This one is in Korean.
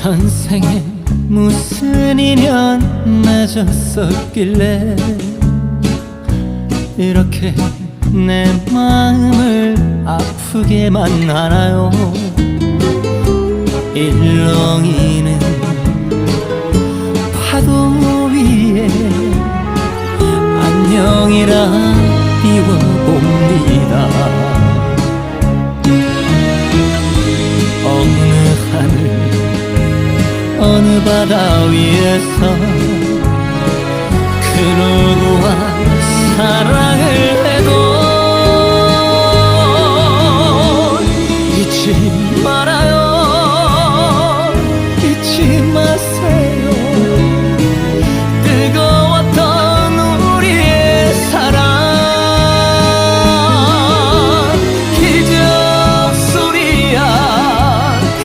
전생에 무슨 인연 맺었었길래 이렇게 내 마음을 아프게만 하나요? 일렁이는 파도 위에 안녕이라 띄워 어느 바다 위에서 그 누구와 사랑을 해도 잊지